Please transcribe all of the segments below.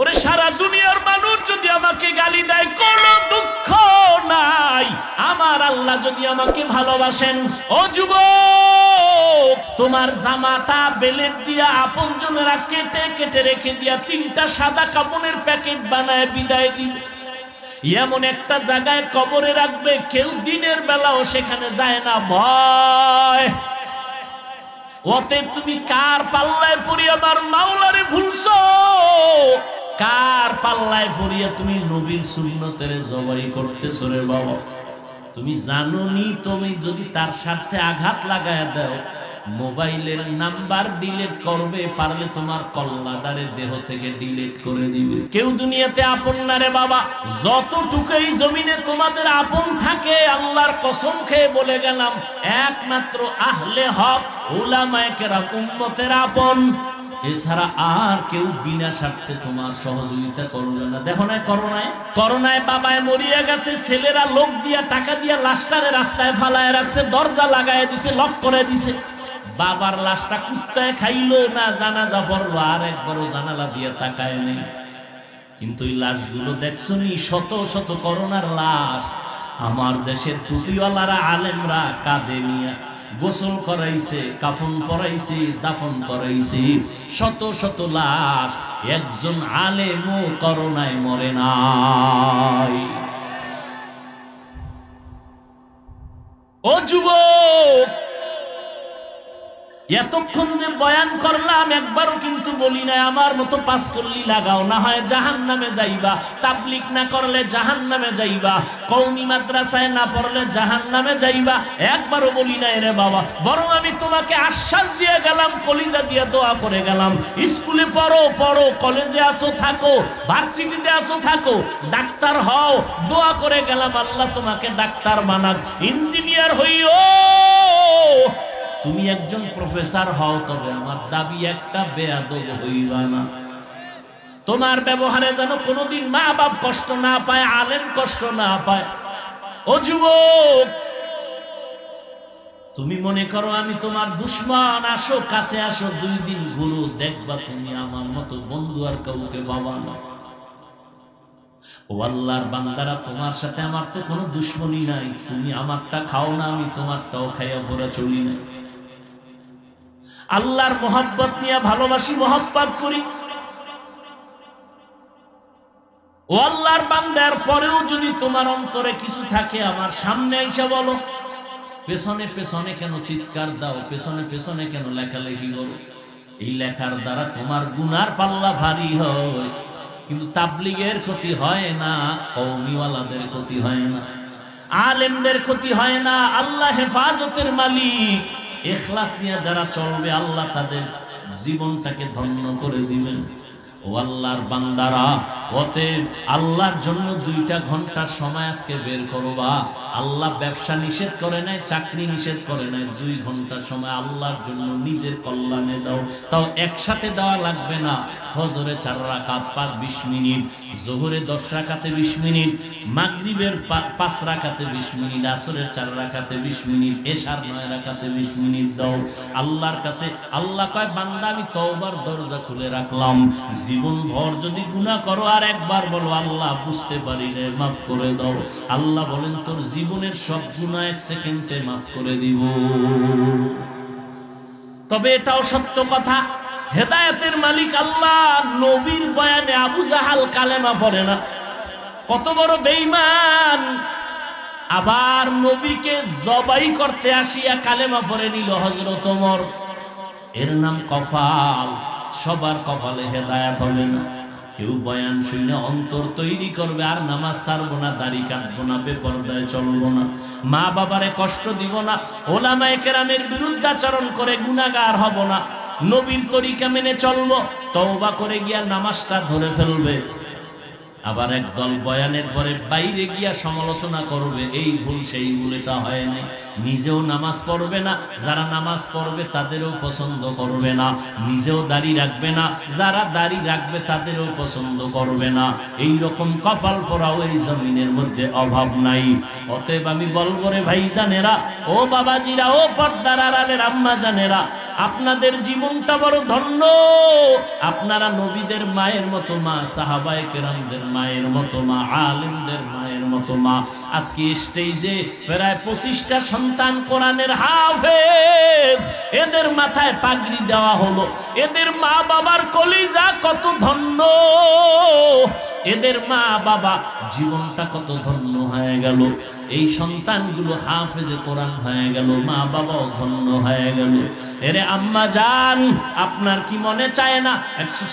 ওরে, সারা দুনিয়ার মানুষ যদি আমাকে গালি দেয়, কোনো দুঃখ নাই। আমার আল্লাহ যদি আমাকে ভালোবাসেন। ও যুব তোমার জামাটা বেলেট দিয়া আপন জনেরা কেটে কেটে রেখে দিয়া তিনটা সাদা কাপড়ের প্যাকেট বানায় বিদায় দিবে এমন একটা জায়গায় কবরে রাখবে, কেউ দিনের বেলাও সেখানে যায় না। ভয়। অতএব তুমি কার পাল্লায় পড়ি আমার মাওলারে ভুলছো? কার পাল্লায় পড়িয়া তুমি নবীর সুন্নতের জবাই করতেছো রে বাবা? তুমি জানো নি তুমি যদি তার সাথে আঘাত লাগায় দাও, মোবাইলের নাম্বার ডিলিট করবে, পারলে তোমার কল্লাদারের দেহ থেকে ডিলিট করে দিবে। কেউ দুনিয়াতে আপন না রে বাবা। যতটুকু এই জমিনে তোমাদের আপন থাকে, আল্লাহর কসম খেয়ে বলে গেলাম, একমাত্র আহলে হক ওলামায়ে কেরাম, উম্মতের আপন। এছাড়া আর কেউ বিনা স্বার্থে তোমার সহযোগিতা করবে না। দেখো না করোনায়? করোনায় বাবায় মরিয়া গেছে, ছেলেরা লোক দিয়া, টাকা দিয়া লাশটারে রাস্তায় ফালায় রাখছে, দরজা লাগায় দিছে, লক করে দিছে। বাবার লাশটা কুত্তায় খাইলো না, জানাজা পড়ল, আর একবারও জানালা দিয়ে তাকায় নেই। কিন্তু এই লাশগুলো দেখছ নি? শত শত করোনার লাশ। আমার দেশের টুপিওয়ালারা আলেমরা কাঁদে নিয়া গোসল করাইছে, কাফন পরাইছে দাফন করাইছে শত শত লাশ একজন আলেমও করোনায় মরে নাই। ও যুবক এতক্ষণ যে বয়ান করলাম, একবারও কিন্তু বলি না আমার মতো পাস করলি লাগাও, না হয় জাহান নামে যাইবা, তাবলিক না করলে জাহান নামে যাইবা কৌমি মাদ্রাসায় না পড়লে জাহান নামে যাইবা, একবারও বলি না রে বাবা, বরং আমি তোমাকে আশ্বাস দিয়ে গেলাম, কলিজা দিয়ে দোয়া করে গেলাম, স্কুলে পড়ো পড়ো, কলেজে আসো, থাকো, ভার্সিটিতে আসো, থাকো, ডাক্তার হও, দোয়া করে গেলাম, আল্লাহ তোমাকে ডাক্তার বানাক, ইঞ্জিনিয়ার হইও তুমি একজন প্রফেসর হও তবে আমার দাবি একটা, বেয়াদব হইবা না। তোমার ব্যবহারে যেন কোনোদিন মা বাপ কষ্ট না পায় আলেন কষ্ট না পায়। ও যুবক, তুমি মনে করো আমি তোমার দুশ্মন, আসো, কাছে আসো, দুই দিন ঘুরো, দেখবা তুমি আমার মতো বন্ধু আর কাউকে বাবা না। ও আল্লাহর বান্দারা, তোমার সাথে আমার তো কোনো দুশ্মনী নাই। তুমি আমারটা খাও না, আমি তোমারটাও খাইয়া ভরা চলি না। আল্লাহর মোহাব্বত নিয়ে ভালোবাসি, মোহাব্বত করি। ও আল্লাহর বান্দার পরেও যদি তোমার অন্তরে কিছু থাকে, আমার সামনে এসে বলো। পেছনে পেছনে কেন চিৎকার দাও, পেছনে পেছনে কেন লেখালেখি করো? এই লেখার দ্বারা তোমার গুনার পাল্লা ভারী হয়। কিন্তু তাবলিগের ক্ষতি হয় না কৌমিওয়ালাদের ক্ষতি হয় না, আলেমদের ক্ষতি হয় না, আল্লাহ হেফাজতের মালিক। এখলাস নিয়ে যারা চলবে আল্লাহ তাদের জীবনটাকে ধন্য করে দিবেন। ও আল্লাহর বান্দারা অতএব আল্লাহর জন্য দুইটা ঘণ্টার সময় আজকে বের করবা আল্লাহ ব্যবসা নিষেধ করে নাই, চাকরি নিষেধ করে নাই, দুই ঘণ্টার সময় আল্লাহর জন্য নিজের কল্যাণে দাও। তাও একসাথে দেওয়া লাগবে না। ফজরে চার রাকাত, পাঁচ বিশ মিনিট, জোহরে দশ রাকাতে বিশ মিনিট, মাগরিবের পাঁচ রাকাতে বিশ মিনিট, আসরের চার রাখাতে বিশ মিনিট, এশার নয় রাকাতে বিশ মিনিট দাও। আল্লাহর কাছে, আল্লাহ কয়, বান্দা, আমি তওবার দরজা খুলে রাখলাম। জীবন ভর যদি গুনাহ করো, আর একবার বলো, আল্লাহ বুঝতে পারি রে, মাফ করে দাও। আল্লাহ বলেন, তোর জীবনের সব গুনাহ এক সেকেন্ডে মাফ করে দিব। তবে এটাও সত্য কথা, হেদায়েতের মালিক আল্লাহ, নবীর বয়ানে আবু জাহাল কালেমা পড়ে না। কত বড় বেঈমান। আবার নবীকে জবাই করতে আসিয়া কালেমা পড়ে নিল হজরত ওমর। এর নাম কপাল সবার কপালে হেদায়াত হবে না। কেউ বয়ান শুনে অন্তর তৈরি করবে, আর নামাজ সারবো না, দাড়ি কাটবো না বেপরদায় চলবো না। মা বাবারে কষ্ট দিব না, ওলামায়ে কেরামের বিরুদ্ধাচরণ করে গুণাগার হব না। নবীর তরিকা মেনে চলবো, তওবা করে গিয়া নামাজটা ধরে ফেলবে। আবার একদল বয়ানের পরে বাইরে গিয়া সমালোচনা করবে, এই ভুল, সেই ভুল, এটা হয় নাই। নিজেও নামাজ পড়বে না, যারা নামাজ পড়বে তাদেরও পছন্দ করবে না। নিজেও দাড়ি রাখবে না, যারা দাড়ি রাখবে তাদেরও পছন্দ করবে না। এই রকম কপাল পরাও এই জমিনের মধ্যে অভাব নাই। অতএব আমি বলব রে ভাই জানেরা ও বাবাজিরা, ও পর্দার আড়ালের আম্মা জানেরা আপনাদের জীবনটা বড় ধন্য। আপনারা নবীদের মায়ের মতো মা, সাহাবায়ে কেরামদের মায়ের মতো মা, আলেমদের মায়ের মতো মা। আজকে স্টেজে প্রায় পঁচিশটা সন্তান কোরআনের হাফেজ। এদের মাথায় পাগড়ি দেওয়া হলো। এদের মা বাবার কলিজা কত ধন্য। এদের মা বাবা জীবনটা কত ধন্য হয়ে গেল। এই সন্তানগুলো হাফেজে কোরআন হয়ে গেল মা বাবাও ধন্য হয়ে গেল। এরে আম্মা যান আপনার কি মনে চায় না?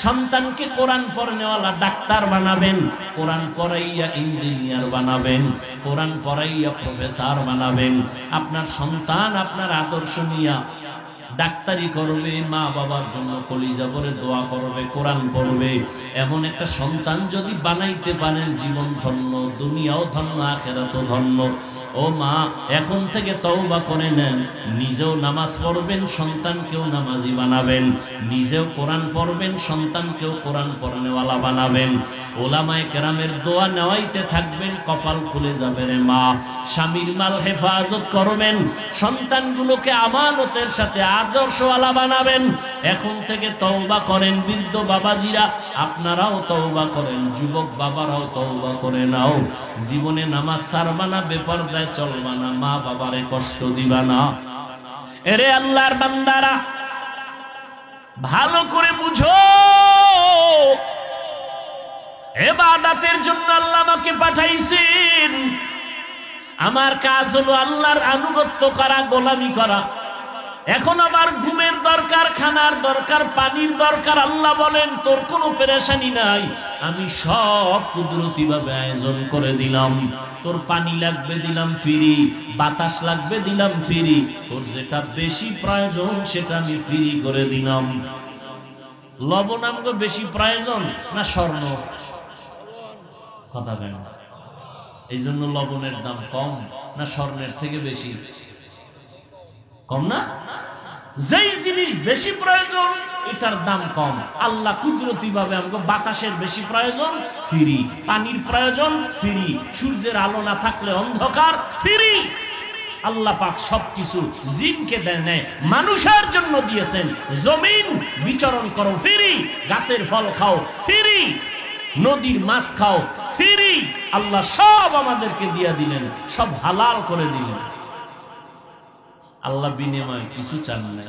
সন্তানকে কোরআন পড়নেওয়ালা ডাক্তার বানাবেন, কোরআন পড়াইয়া ইঞ্জিনিয়ার বানাবেন, কোরআন পড়াইয়া প্রফেসর বানাবেন। আপনার সন্তান আপনার আদর্শ নিয়া ডাক্তারি করবে, মা বাবার জন্য কলিজা করে দোয়া করবে, কোরআন পড়বে। এমন একটা সন্তান যদি বানাইতে পারেন, জীবন ধন্য, দুনিয়াও ধন্য, আখেরাতও ধন্য। ও মা, এখন থেকে তওবা করে নেন। নিজেও নামাজ পড়বেন, সন্তানকেও নামাজি বানাবেন। নিজেও কোরআন পড়বেন, সন্তানকেও কোরআন পড়ানেওয়ালা বানাবেন। ওলামায় কেরামের দোয়া নেওয়াইতে থাকবেন, কপাল খুলে যাবে রে মা। স্বামীর মাল হেফাজত করবেন, সন্তানগুলোকে আমানতের সাথে আদর্শওয়ালা বানাবেন। এখন থেকে তওবা করেন বৃদ্ধ বাবাজিরা আপনারাও তওবা করেন, যুবক বাবারাও তওবা করে নাও। জীবনে নামাজ সারবা না বেপার দেয় চলবা না, মা বাবারে কষ্ট দিবা না। এরে আল্লাহর বান্দারা, ভালো করে বুঝো। এবাদাতের জন্য আল্লাহ আমাকে পাঠাইছেন। আমার কাজ হলো আল্লাহর আনুগত্য করা, গোলামি করা। এখন আবার ঘুমের দরকার, খানার দরকার, পানির দরকার, আল্লাহ বলেন, তোর কোনো পেরেশানি নাই। আমি সব কুদরতি ভাবে আয়োজন করে দিলাম। তোর পানি লাগবে, দিলাম ফিরি। বাতাস লাগবে, দিলাম ফিরি। তোর যেটা বেশি প্রয়োজন, সেটা আমি ফ্রি করে দিলাম। লবণ আমগো বেশি প্রয়োজন না স্বর্ণ? কথা কেন এই জন্য লবণের দাম কম না স্বর্ণের থেকে বেশি? কম না? যেই জিনিস বেশি প্রয়োজন, এটার দাম কম। আল্লাহ কুদরতি ভাবে আমাকে বাতাসের বেশি প্রয়োজন, ফ্রি। পানির প্রয়োজন, ফ্রি। সূর্যের আলো না থাকলে অন্ধকার, ফ্রি। আল্লাহ পাক সবকিছু জিনকে দেয় নেয় মানুষের জন্য দিয়েছেন। জমিন বিচরণ করো, ফিরি। গাছের ফল খাও, ফিরি। নদীর মাছ খাও, ফিরি। আল্লাহ সব আমাদেরকে দিয়া দিলেন, সব হালাল করে দিলেন। আল্লাহ বিনিময় কিছু চান না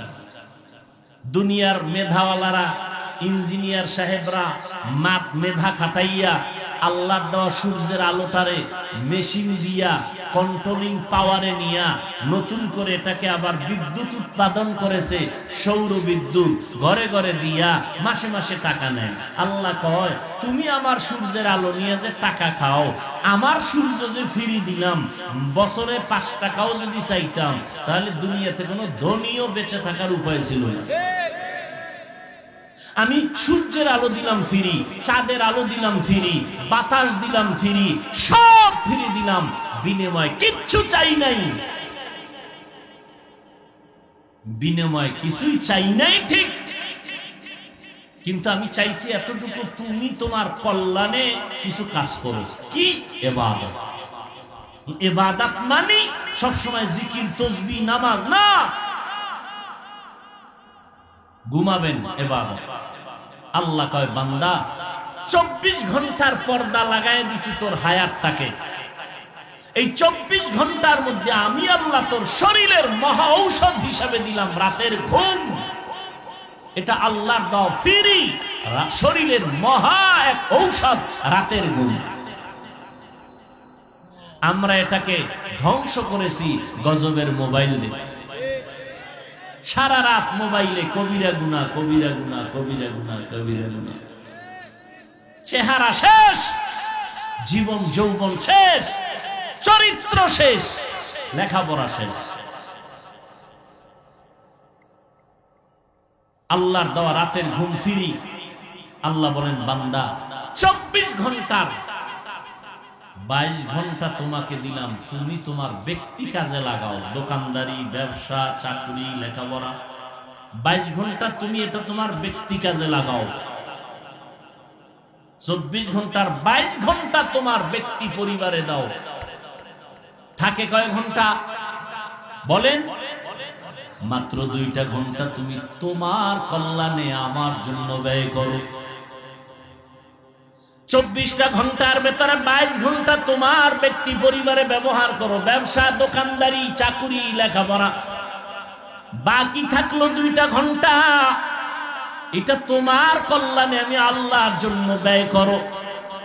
দুনিয়ার মেধাওয়ালারা, ইঞ্জিনিয়ার সাহেবরা মাত মেধা খাটাইয়া, আল্লাহ দেওয়া সূর্যের আলোটারে মেশিন দিয়া কন্ট্রোলিং পাওয়ারে নিয়া নতুন করে এটাকে আবার বিদ্যুৎ উৎপাদন করেছে, সৌর বিদ্যুৎ ঘরে ঘরে দিয়া মাসে মাসে টাকা নেয়। আল্লাহ কয়, তুমি আমার সূর্যের আলো নিয়ে যে টাকা খাও, আমার সূর্য যে ফিরি দিলাম, বছরে পাঁচ টাকাও যদি চাইতাম, তাহলে দুনিয়াতে কোনো ধনীও বেঁচে থাকার উপায় ছিল আমি সূর্যের আলো দিলাম ফিরি, চাঁদের আলো দিলাম ফিরি, বাতাস দিলাম ফিরি, সব ফিরি দিলাম। বিনিময় কিচ্ছু চাই নাই। বিনিময় কিছুই চাই নাই ঠিক। কিন্তু আমি চাইছি এতটুকু তুমি তোমার কল্যাণে কিছু কাজ করো। কি? এবাদত। এবাদত মানে সবসময় জিকির, তসবি, নামাজ, না? ঘুমাবেন এবাদত। আল্লাহ কয়, বান্দা, চব্বিশ ঘণ্টার পর্দা লাগাই দিছি তোর হায়াতটাকে। এই চব্বিশ ঘণ্টার মধ্যে আমি আল্লাহ তোর শরীরের মহা ঔষধ হিসাবে দিলাম রাতের ঘুম। এটা আল্লাহর দাও শরীরের মহা এক ঔষধ রাতের ঘুম। আমরা এটাকে ধ্বংস করেছি গজবের মোবাইল দিয়ে। সারা রাত মোবাইলে কবিরা গুনা কবিরা গুনা কবিরা গুনা কবিরা গুনা চেহারা শেষ, জীবন, যৌবন শেষ। চরিত্র শেষ, লেখাপড়া শেষ। আল্লাহর দেওয়া রাতের ঘুম ফিরি আল্লাহ বলেন, বান্দা, চব্বিশ ঘণ্টার বাইশ ঘণ্টা তোমাকে দিলাম, তুমি তোমার ব্যক্তি কাজে লাগাও, দোকানদারি, ব্যবসা, চাকরি, লেখাপড়া। বাইশ ঘণ্টা তুমি এটা তোমার ব্যক্তি কাজে লাগাও। চব্বিশ ঘণ্টার বাইশ ঘণ্টা তোমার ব্যক্তি পরিবারে দাও। থাকে কয় ঘণ্টা? বলেন। মাত্র দুইটা ঘণ্টা তুমি তোমার কল্যাণে আমার জন্য ব্যয় করো। চব্বিশটা ঘণ্টার ভেতরে বাইশ ঘণ্টা তোমার ব্যক্তি পরিবারে ব্যবহার করো। ব্যবসা, দোকানদারি, চাকুরি, লেখাপড়া। বাকি থাকল দুইটা ঘণ্টা। এটা তোমার কল্যাণে আমি আল্লাহর জন্য ব্যয় করো।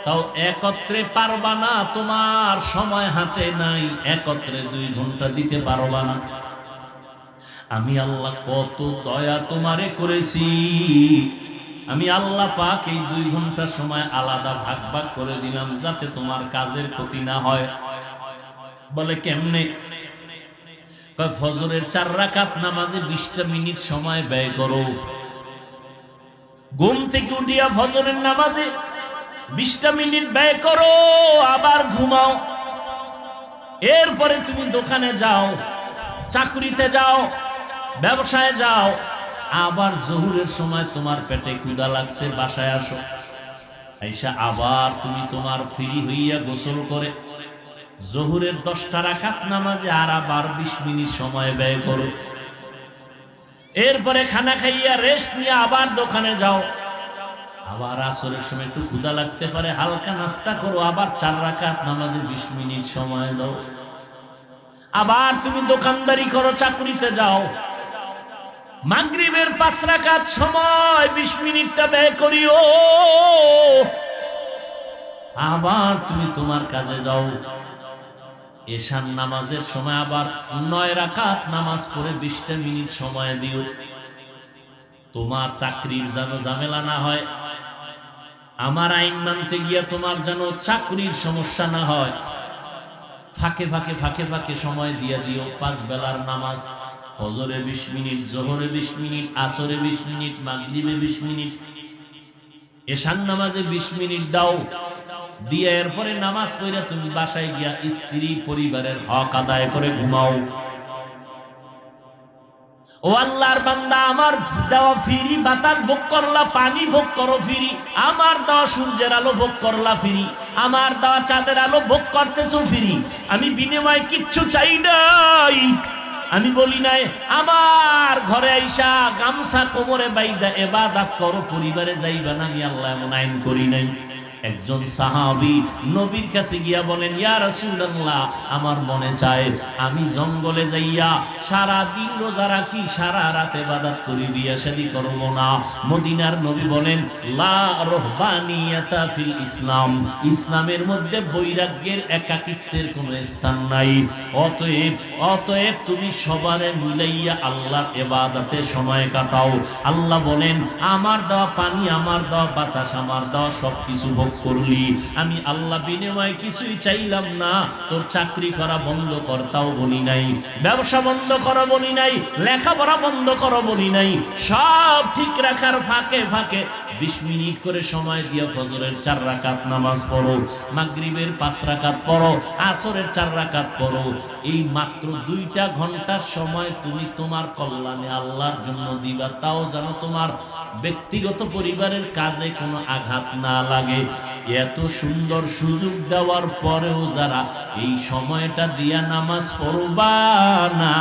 তাও একত্রে পারবা না, তোমার সময় হাতে নাই। একত্রে দুই ঘণ্টা দিতে পারবা না। আমি আল্লাহ কত দয়া তোমারে করেছি। আমি আল্লাহ পাক এই দুই ঘণ্টা সময় আলাদা ভাগ ভাগ করে দিলাম, যাতে তোমার কাজের ক্ষতি না হয়। বলে কেমনে? ফজরের চার রাকাত নামাজে বিশটা মিনিট সময় ব্যয় করো। ঘুম থেকে উঠিয়া ফজরের নামাজে বিশটা মিনিট ব্যয় করো, আবার ঘুমাও। এরপরে তুমি দোকানে যাও, চাকরিতে যাও, ব্যবসায় যাও, আবার জহুরের সময় তোমার পেটে ক্ষুদা লাগছে, বাসায় আসো। আইসা আবার তুমি তোমার ফ্রি হইয়া গোসল করে। জহুরের দশটা রাখাত নামাজে আর আবার বিশ মিনিট সময় ব্যয় করো। এরপরে খানা খাইয়া রেস্ট নিয়ে আবার দোকানে যাও। আবার আসরের সময় একটু ক্ষুদা লাগতে পারে, হালকা নাস্তা করো, আবার চার রাখাত নামাজে বিশ মিনিট সময় দাও। আবার তুমি দোকানদারি করো, চাকরিতে যাও। মাগরিবের পাঁচ রাখাত সময় বিশ মিনিটটা ব্যয় করিও। আবার তুমি তোমার কাজে যাও। এশান নামাজের সময় আবার নয় রাকাত নামাজ পড়ে বিশটা মিনিট সময় দিও। তোমার চাকরির যেন ঝামেলা না হয় আমার আইন মানতে গিয়া তোমার যেন চাকরির সমস্যা না হয়। ফাঁকে ফাঁকে ফাঁকে ফাঁকে সময় দিয়া দিও। পাঁচ বেলার নামাজ ফজরে বিশ মিনিট, জোহরে বিশ মিনিট, আসরে বিশ মিনিট, মাগরিবে বিশ মিনিট। এশান নামাজে বিশ মিনিট দাও। দিয়ে এরপরে নামাজ পড়ে তুমি বাসায় গিয়া স্ত্রী পরিবারের হক আদায় করে ঘুমাও। ও আল্লাহর বান্দা, আমার দেওয়া ফিরি, বাতাস ভোগ করলা, পানি ভোগ করো ফিরি। আমার দেওয়া সূর্যের আলো ভোগ করলা ফিরি। আমার দেওয়া চাঁদের আলো ভোগ করতেছো ফিরি। আমি বিনিময় কিচ্ছু চাই নাই। আমি বলি নাই, আমার ঘরে আইসা গামছা কোমরে বাইদা, এবাদাত করো, পরিবারে যাইবা না, আমি আল্লাহ এমন আইন করি নাই। একজন সাহাবি নবীর কাছে গিয়া বলেন, ইয়া রাসূলুল্লাহ, আমার মনে চায় আমি জঙ্গলে যাইয়া সারা দিন রোজা রাখি, সারা রাতে বাদাত করি, বিয়া শাদী করব না। মদিনার নবী বলেন, লা রহবানিয়াতা ফিল ইসলাম, ইসলামের মধ্যে বৈরাগ্যের একাকিত্বের কোনো স্থান নাই। অতএব অতএব তুমি সবারে মিলাইয়া আল্লাহর এবাদতে সময় কাটাও। আল্লাহ বলেন, আমার দেওয়া পানি, আমার দেওয়া বাতাস, আমার দেওয়া সবকিছু ভোগ করলি। আমি আল্লাহ বিনিময়ে কিছুই চাইলাম না। তোর চাকরি করা বন্ধ করতাও বলি নাই। ব্যবসা বন্ধ করা, বলি নাই। লেখাপড়া বন্ধ করো, বলি নাই। সব ঠিক রাখার ফাঁকে ফাঁকে বিশ মিনিট করে সময় দিয়ে ফজরের চার রাকাত নামাজ পড়ো। মাগরিবের পাঁচ রাকাত পড়ো। আসরের চার রাকাত পড়ো। এই মাত্র দুইটা ঘণ্টার সময় তুমি তোমার কল্যাণে আল্লাহর জন্য দিবা। তাও যেন তোমার ব্যক্তিগত পরিবারের কাজে কোনো আঘাত না লাগে। এত সুন্দর সুযোগ দেওয়ার পরেও যারা এই সময়টা দিয়া নামাজ পড়বা না,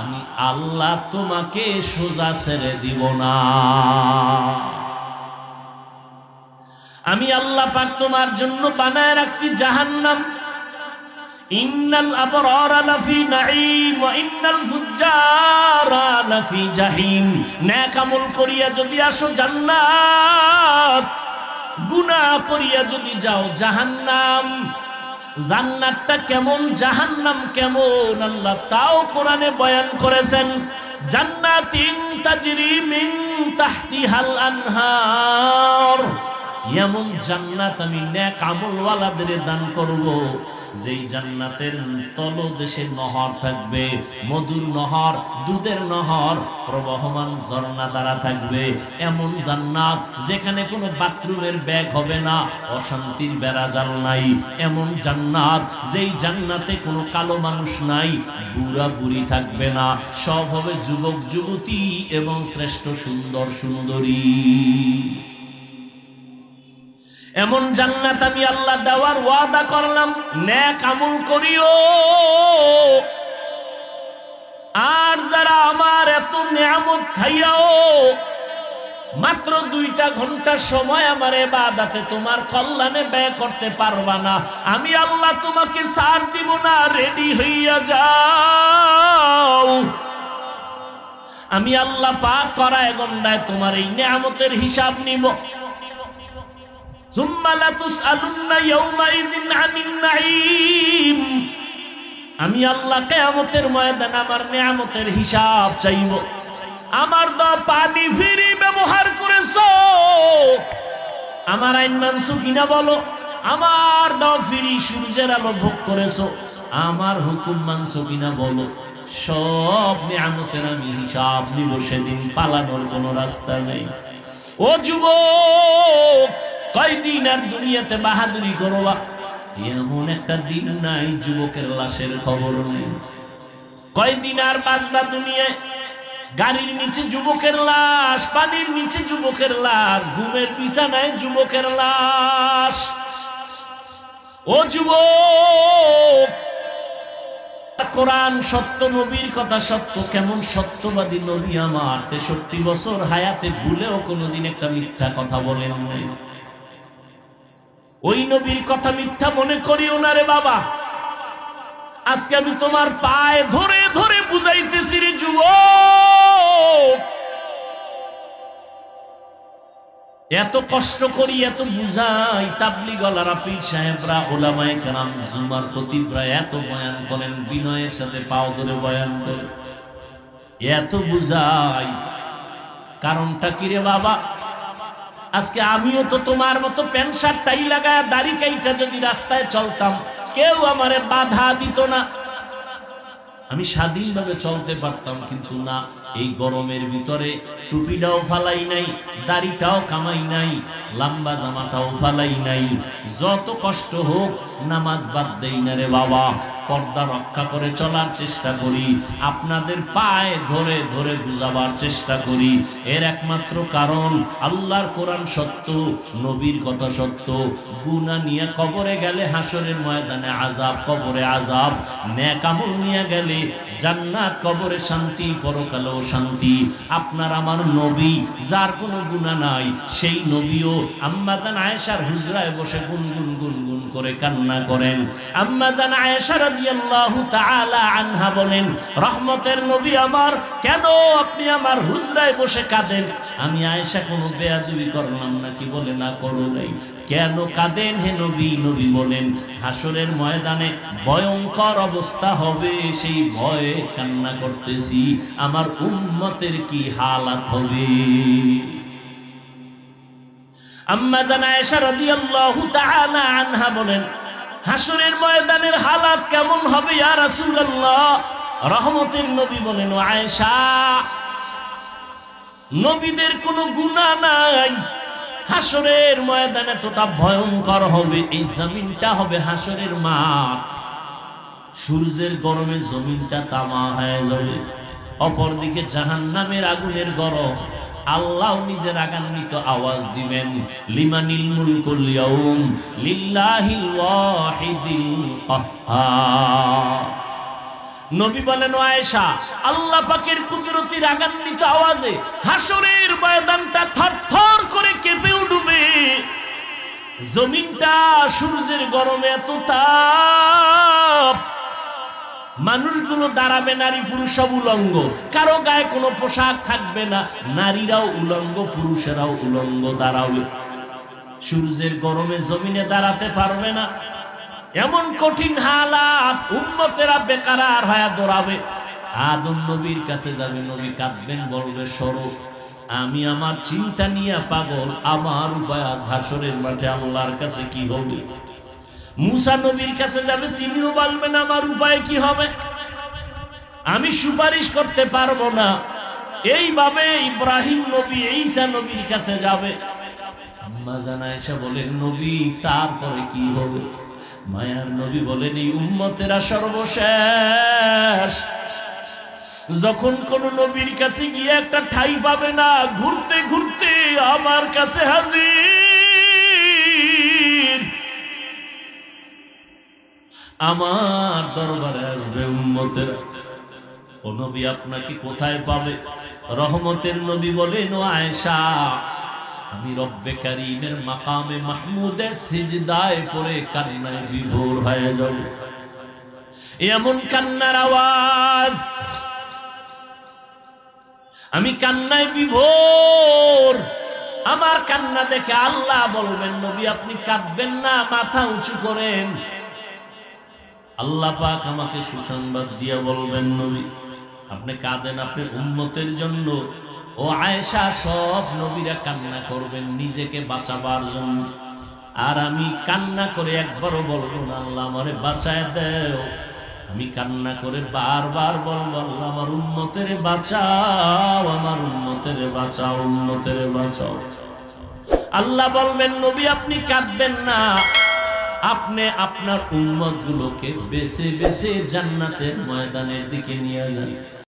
আমি আল্লাহ তোমাকে সোজা ছেড়ে দিব না। আমি আল্লাহ পাক তোমার জন্য বানায় রাখছি জাহান্নাম। ইন্নাল আবরারা লাফি নাঈম ওয়া ইন্নাল ফুজ্জারা লাফি জাহিম। নেক আমল করিয়া যদি আসো জান্নাত, গুনাহ করিয়া যদি যাও জাহান্নাম। জান্নাতটা কেমন, জাহান্নাম কেমন, আল্লাহ তাও কোরআনে বয়ান করেছেন জান্নাতিন তাজরি মিন তাহতিহাল আনহার। এমন জান্নাত আমি নেক আমলওয়ালাদের দান করব। যেই জান্নাতের তলদেশে নহর থাকবে, মধুর নহর, দুধের নহর, প্রবহমান ঝর্ণা দ্বারা থাকবে। এমন জান্নাত যেখানে কোনো বাথরুমের ব্যাগ হবে না, অশান্তির বেড়াজাল নাই। এমন জান্নাত যেই জান্নাতে কোনো কালো মানুষ নাই, বুড়া বুড়ি থাকবে না। সব হবে যুবক যুবতী এবং শ্রেষ্ঠ সুন্দর সুন্দরী। এমন জান্নাত আমি আল্লাহ দেওয়ার ওয়াদা করলাম ন্যাক আমল করিও। আর যারা আমার এত নিয়ামত খাইয়াও, মাত্র দুইটা ঘণ্টা সময় আমার এবাদাতে তোমার কল্যাণে ব্যয় করতে পারবা না। আমি আল্লাহ তোমাকে সার দিব না, রেডি হইয়া যাও। আমি আল্লাহ পাক করায় গন্ডায় তোমার এই নিয়ামতের হিসাব নিব। আমি আল্লাহ কেয়ামতের ময়দান আমার নিয়ামতের হিসাব চাইব। আমার দ পানি ফিরি ব্যবহার করেছ। আমার আইন মানছো কিনা বলো? আমার দ ফিরি সূর্যের আলো ভোগ করেছ। আমার হুকুম মানছো কিনা বলো? সব নিয়ামতের আমি হিসাব নিব, সেদিন পালানোর কোনো রাস্তা নেই। ও যুবক কয়দিন আর দুনিয়াতে বাহাদুরি করবা এমন একটা দিন নাই, যুবকের লাশের খবর নেই। কয়দিন আর বাঁচবা দুনিয়ায়? গাড়ির নিচে যুবকের লাশ, পানির নিচে যুবকের লাশ, ঘুমের বিছানায় যুবকের লাশ। ও যুবক, কোরআন সত্য, নবীর কথা সত্য, কেমন সত্যবাদী নবী আমার? তেষট্টি বছর হায়াতে ভুলেও কোনোদিন একটা মিথ্যা কথা বলেন নাই। ওই নবীর কথা মিথ্যা মনে করিও না রে বাবা। আজকে আমি তোমার পায়ে ধরে ধরে বুঝাইতেছি রে যুব এত কষ্ট করি, এত বুঝাই তাবলি গলারা পীর সাহেবরা, ওলামায় কেরাম, জুমার খতিবরা এত বয়ান করেন, বিনয়ের সাথে পাও ধরে বয়ান করে। এত বুঝাই। কারণটা কি রে বাবা? আজকে আমিও তো তোমার মতো প্যান্ট শার্ট টাই লাগায় দাড়ি কাইটা যদি রাস্তায় চলতাম, কেউ আমারে বাধা দিত না। আমি স্বাধীনভাবে চলতে পারতাম, কিন্তু না, এই গরমের ভিতরে টুপিটাও ফালাই নাই, দাড়িটাও কামাই নাই, লম্বা জামাটাও ফালাই নাই। যত কষ্ট হোক, নামাজ বাদ দেই না রে বাবা। পর্দা রক্ষা করে চলার চেষ্টা করি। আপনাদের পায়ে ধরে ধরে বুঝাবার চেষ্টা করি। এর একমাত্র কারণ, আল্লাহর কোরআন সত্য, নবীর কথা সত্য। গুনা নিয়ে কবরে গেলে হাসরের ময়দানে আজাব কবরে আজাব ন্যাকামল নিয়ে গেলে জান্নাত, কবরে শান্তি, পরকালেও শান্তি। আপনার আমার নবী, যার কোনো গুণা নাই, সেই নবীও আম্মাজান আয়েশার হুজরায় বসে গুনগুন গুনগুন করে কান্না করেন। আম্মাজান আয়েশা রাদিয়াল্লাহু তাআলা আনহা বলেন, রহমতের নবী আমার, কেন আপনি আমার হুজরায় বসে কাঁদেন? আমি আয়েশা কোনো বেয়াদবি করলাম নাকি বলে না করো নাই। কেন কাঁদেন হে নবী? নবী বলেন হাসরের ময়দানে ভয়ঙ্কর অবস্থা হবে, সেই ভয়ে কান্না করতেছি। আমার উম্মতের কি হালাত হবে? আম্মা জানা এসা রাদিয়াল্লাহু তাআলা আনহা বলেন, হাসরের ময়দানের হালাত কেমন হবে ইয়া রাসূলুল্লাহ? রহমতের নবী বলেন আয়েশা, নবীদের কোনো গুনাহ নাই। হাসরের ময়দানে তোটা ভয়ঙ্কর হবে, এই জমিনটা হবে হাসরের মাঠ। সূর্যের গরমে জমিনটা তামা হয়ে যাবে। অপরদিকে জাহান নামের আগুনের গরম। আল্লাহ নিজের আগান্বিত আওয়াজ দিবেন, লিমানিল মুলকুল ইয়াউম লিল্লাহিল ওয়াহিদিল কাহ্হার নবী বলেন আয়েশা, আল্লাহ পাকের কুদরতির আগান্বিত আওয়াজে হাসরের ময়দানটা থরথর করে কেঁপে উঠবে। জমিনটা সূর্যের গরমে এত তাপ মানুষগুলো দাঁড়াবে নারী পুরুষ সব উলঙ্গ। কারও গায়ে কোনো পোশাক থাকবে না। নারীরাও উলঙ্গ, পুরুষেরাও উলঙ্গ দাঁড়াবে সূর্যের গরমে জমিনে দাঁড়াতে পারবে না। এমন কঠিন হালাত উম্মতেরা বেকারার হয়ে দৌড়াবে। আদম নবীর কাছে যাবে, নবী কাঁদবেন, বলবে, সরো, আমি আমার চিন্তা নিয়ে পাগল। আমার উপায় আজ হাসরের মাঠে আল্লাহর কাছে কি হবে? মুসা নবীর কাছে যাবে, তিনিও বলবেন, আমার উপায় কি হবে? আমি সুপারিশ করতে পারব না। এইভাবে ইব্রাহিম নবী, ঈসা নবীর কাছে যাবে। তারপরে কি হবে? মায়ার নবী বলেন সর্বশেষ। যখন কোন নবীর কাছে গিয়ে একটা ঠাই পাবে না, ঘুরতে ঘুরতে আমার কাছে হাজির আমার দরবারে আসবে উম্মতেরা। ও নবী আপনাকে কোথায় পাবে? রহমতের নবী বলেন, ও আয়েশা, আমি রব্বে কারিমের মাকামে মাহমুদের সিজদায় পড়ে কান্নায় বিভোর হয়ে যাব। এমন কান্নার আওয়াজ। আমি কান্নায় বিভোর। আমার কান্না দেখে আল্লাহ বলবেন, নবী, আপনি কাঁদবেন না, মাথা উঁচু করেন। আল্লাহ পাক আমাকে সুসংবাদ দিয়ে বলবেন নবী। আপনি কাঁদেন আপনি উন্মতের জন্য। ও আয়েশা, সব নবীরা কান্না করবেন, নিজেকে বাঁচাবার জন্য। আর আমি কান্না করে একবারও বলব না, আল্লাহ আমারে বাঁচায় দেও। আমি কান্না করে বারবার বলব, আল্লাহ আমার উন্নতের বাঁচাও, আমার উন্নতের বাঁচাও উন্নতের বাঁচাও। আল্লাহ বলবেন, নবী আপনি কাঁদবেন না। আপনি আপনার উন্মত গুলোকে বেছে বেছে জান্নাতের ময়দানের দিকে নিয়ে যান।